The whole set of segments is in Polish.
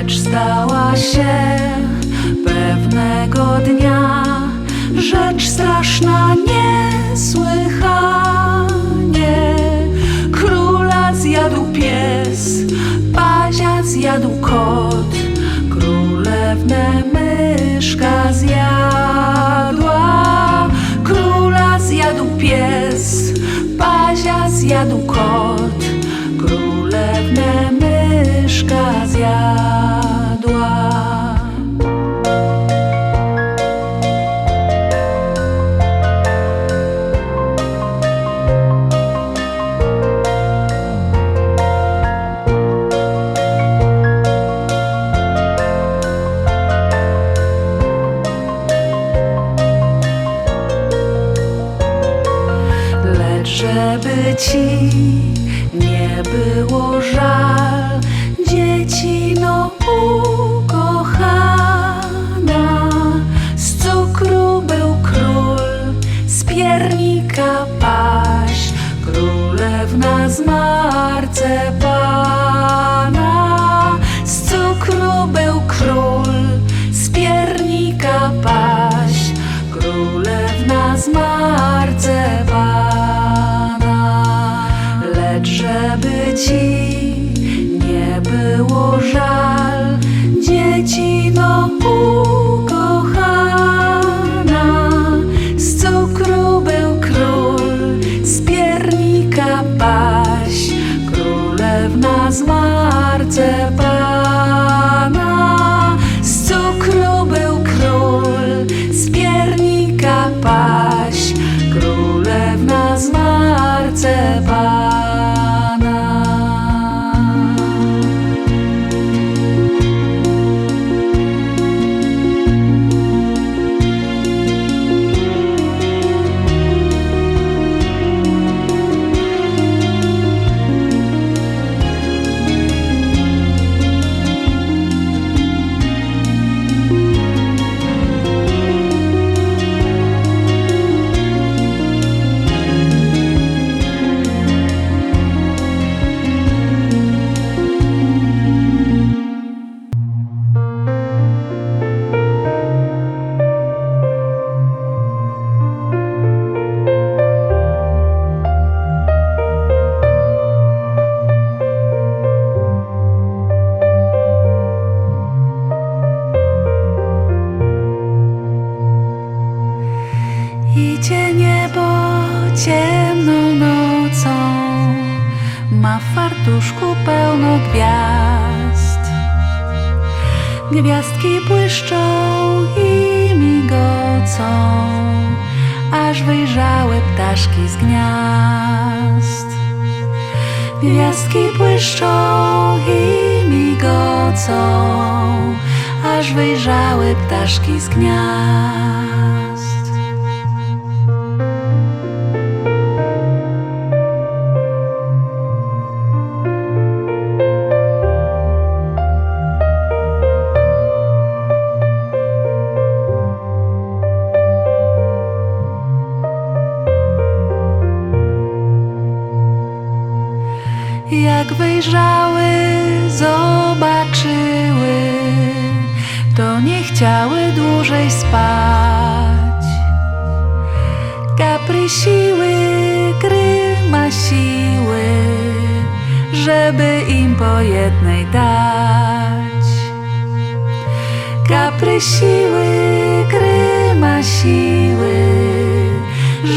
Rzecz stała się pewnego dnia rzecz straszna, niesłychanie. Króla zjadł pies, pazia zjadł kot, królewnę myszka zjadła. Króla zjadł pies, pazia zjadł kot, królewnę myszka zjadła. 今 lecą, aż wyjrzały ptaszki z gniazd.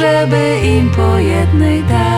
Żeby im po jednej dać.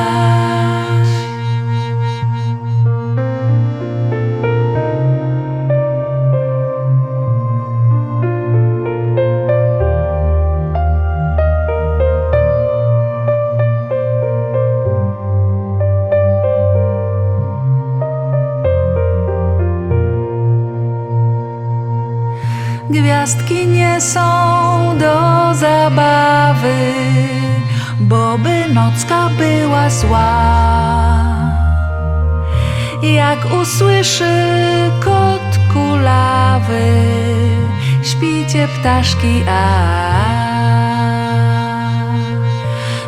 Ptaszki, a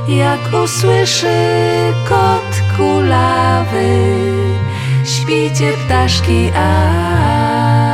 jak usłyszy kot kulawy, śpicie ptaszki, a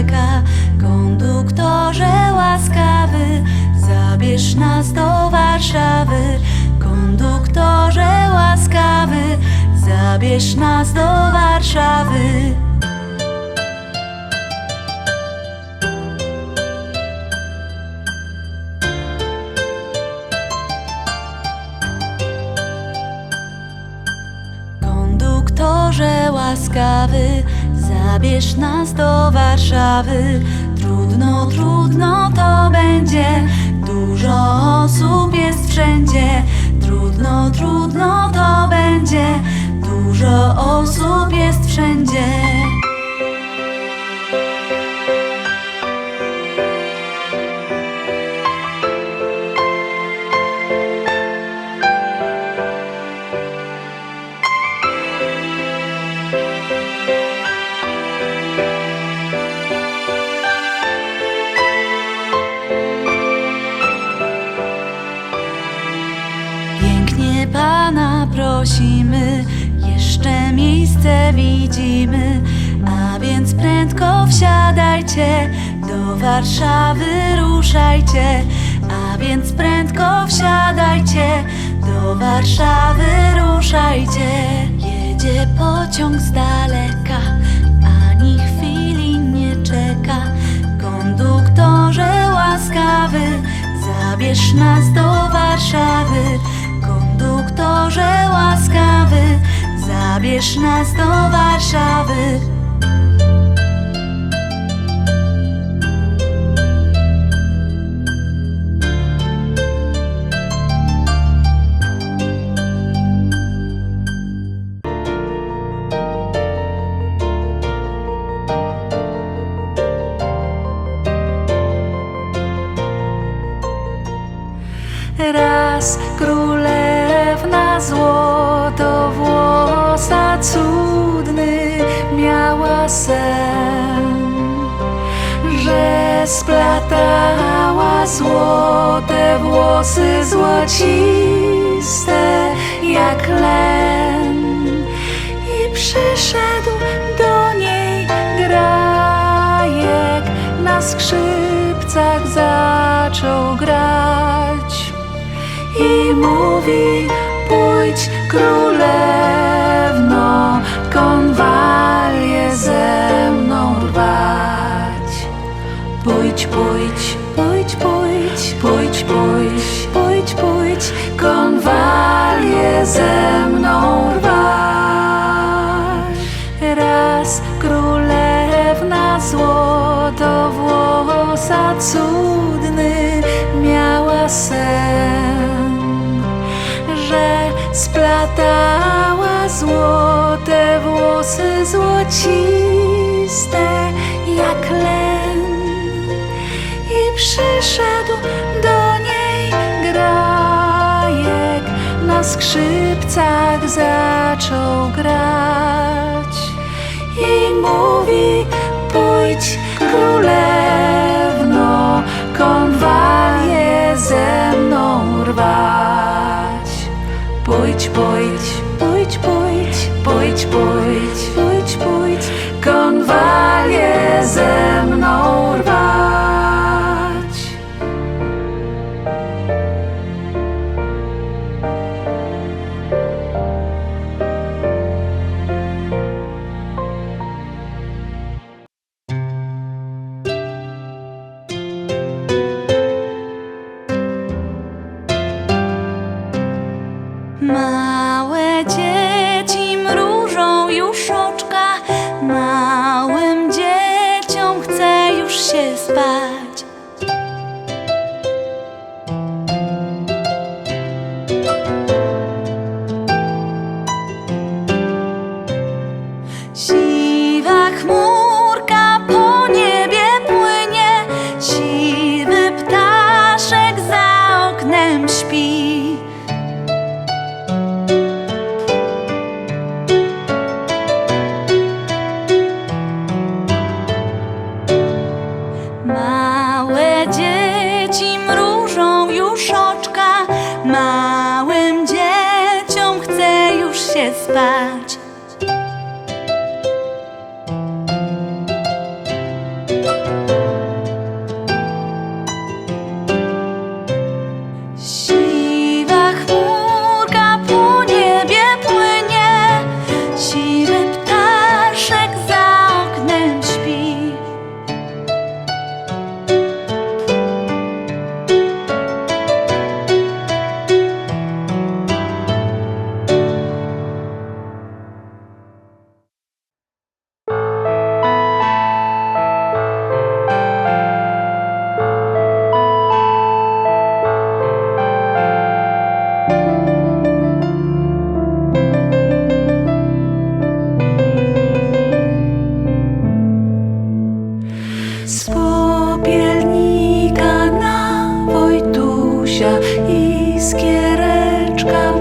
czeka. Konduktorze łaskawy, zabierz nas do Warszawy. Konduktorze łaskawy, zabierz nas do Warszawy. Konduktorze łaskawy, zabierz nas do Warszawy. Trudno, trudno to będzie, dużo osób jest wszędzie. Trudno, trudno to będzie, dużo osób jest wszędzie. Warszawy ruszajcie, a więc prędko wsiadajcie, do Warszawy ruszajcie. Jedzie pociąg z daleka, ani chwili nie czeka, konduktorze łaskawy, zabierz nas do Warszawy. Konduktorze łaskawy, zabierz nas do Warszawy. Włosy złociste jak len. I przyszedł do niej grajek na skrzypcach zaczął grać. I mówi pójdź królewno na skrzypcach zaczął grać i mówi: Pójdź królewno, konwalię ze mną rwać. Pójdź, pójdź. Zuzia, iskiereczka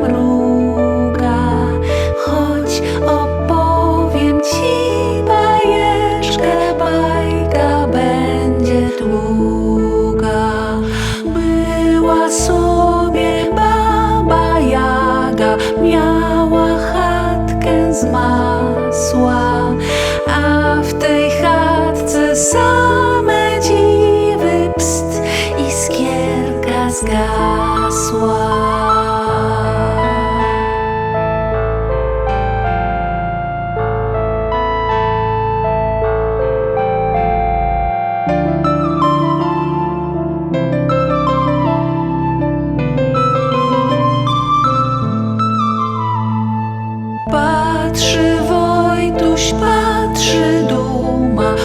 patrzy duma,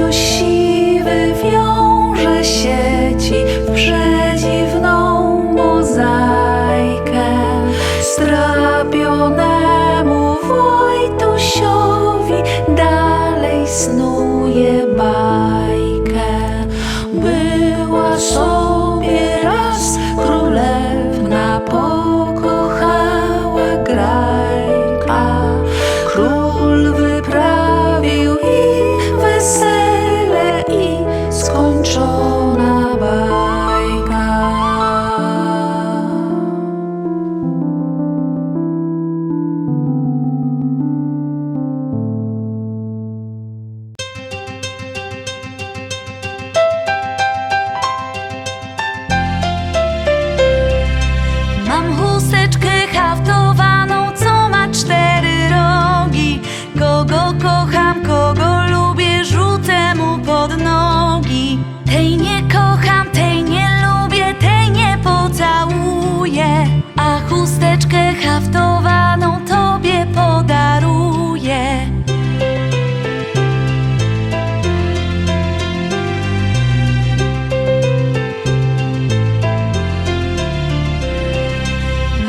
就是 chusteczkę haftowaną tobie podaruję.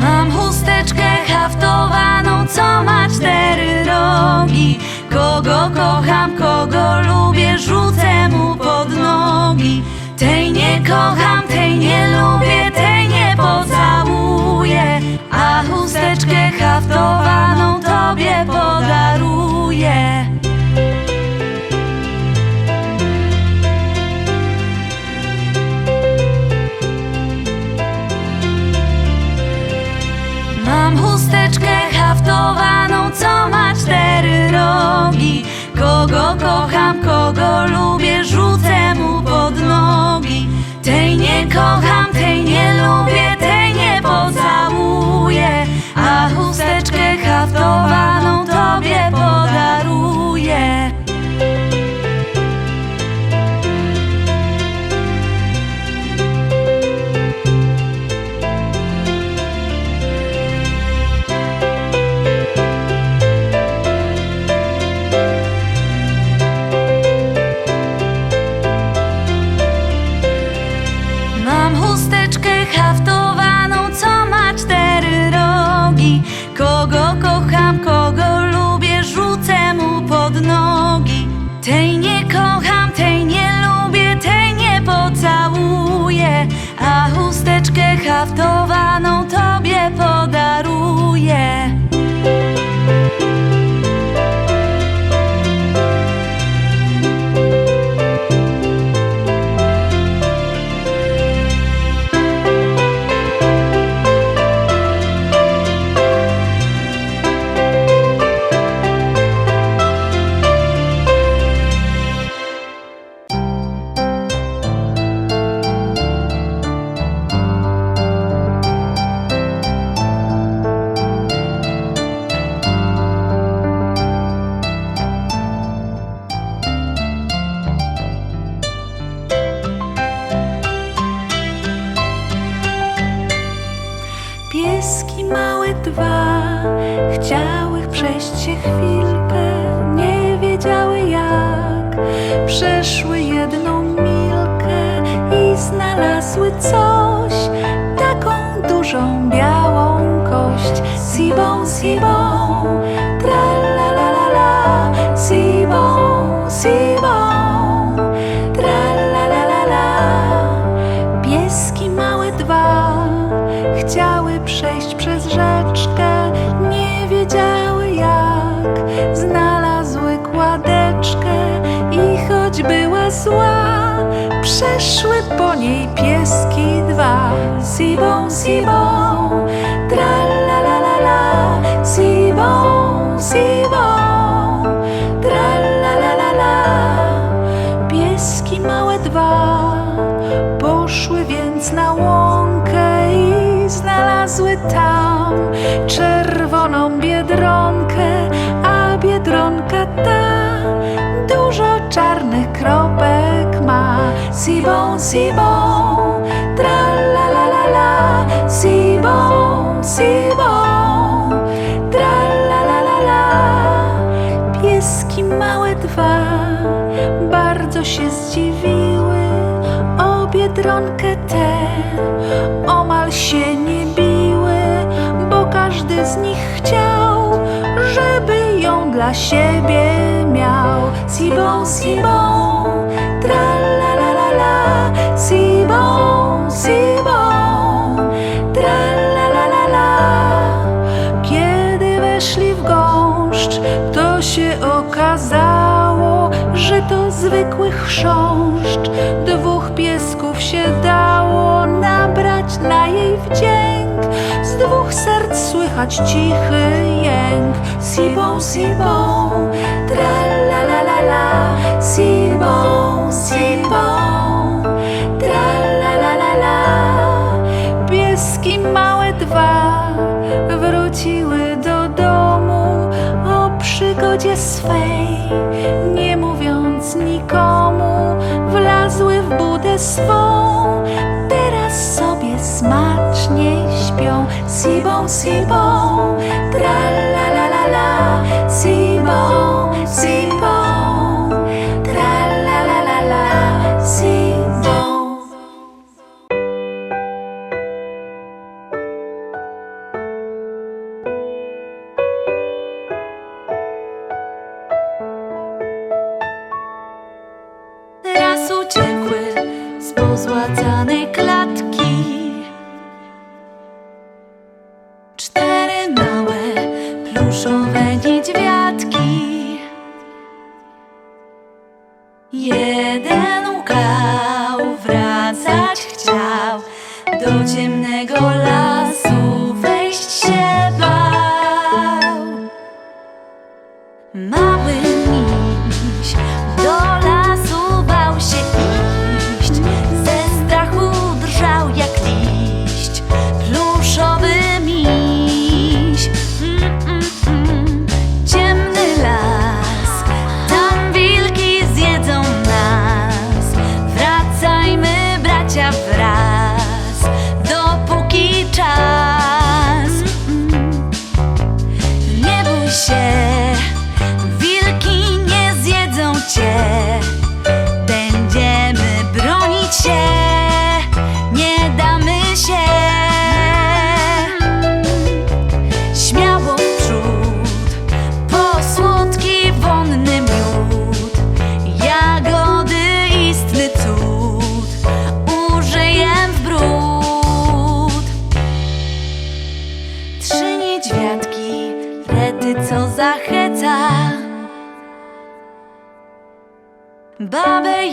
Mam chusteczkę haftowaną, co ma cztery rogi. Kogo kocham, kogo lubię, rzucę mu pod nogi. Tej nie kocham, tej nie lubię, tej nie lubię, rzucę mu pod nogi. Tej nie kocham, tej nie lubię, tej nie pocałuję. A chusteczkę haftowaną tobie podaruję. Chciały przejść przez rzeczkę, nie wiedziały jak. Znalazły kładeczkę i choć była zła, przeszły po niej pieski dwa. Sibą, sibą, czerwoną biedronkę, a biedronka ta dużo czarnych kropek ma. Sibą, sibą, tra la la la la, la la la la. Pieski małe dwa bardzo się zdziwiły o biedronkę tę. Omal się nie biły, każdy z nich chciał, żeby ją dla siebie miał. Sibą, sibą, tra la la la la, sibą, sibą, tra la la la la. Kiedy weszli w gąszcz, to się okazało, że to zwykły chrząszcz. Dwóch piesków się dało nabrać na jej wdzięk słychać cichy jęk. Sibą, sibą, tra la la la la. Sibą, sibą, tra la la la la. Pieski małe dwa wróciły do domu. O przygodzie swej, nie mówiąc nikomu Wlazły w budę swą, teraz są si bon, si bon, tra la la la la, si bon, si bon.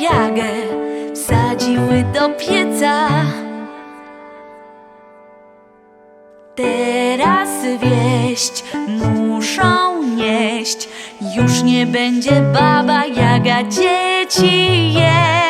szparagę wsadziły do pieca. Teraz wieść muszą nieść, już nie będzie baba Jaga dzieci jeść.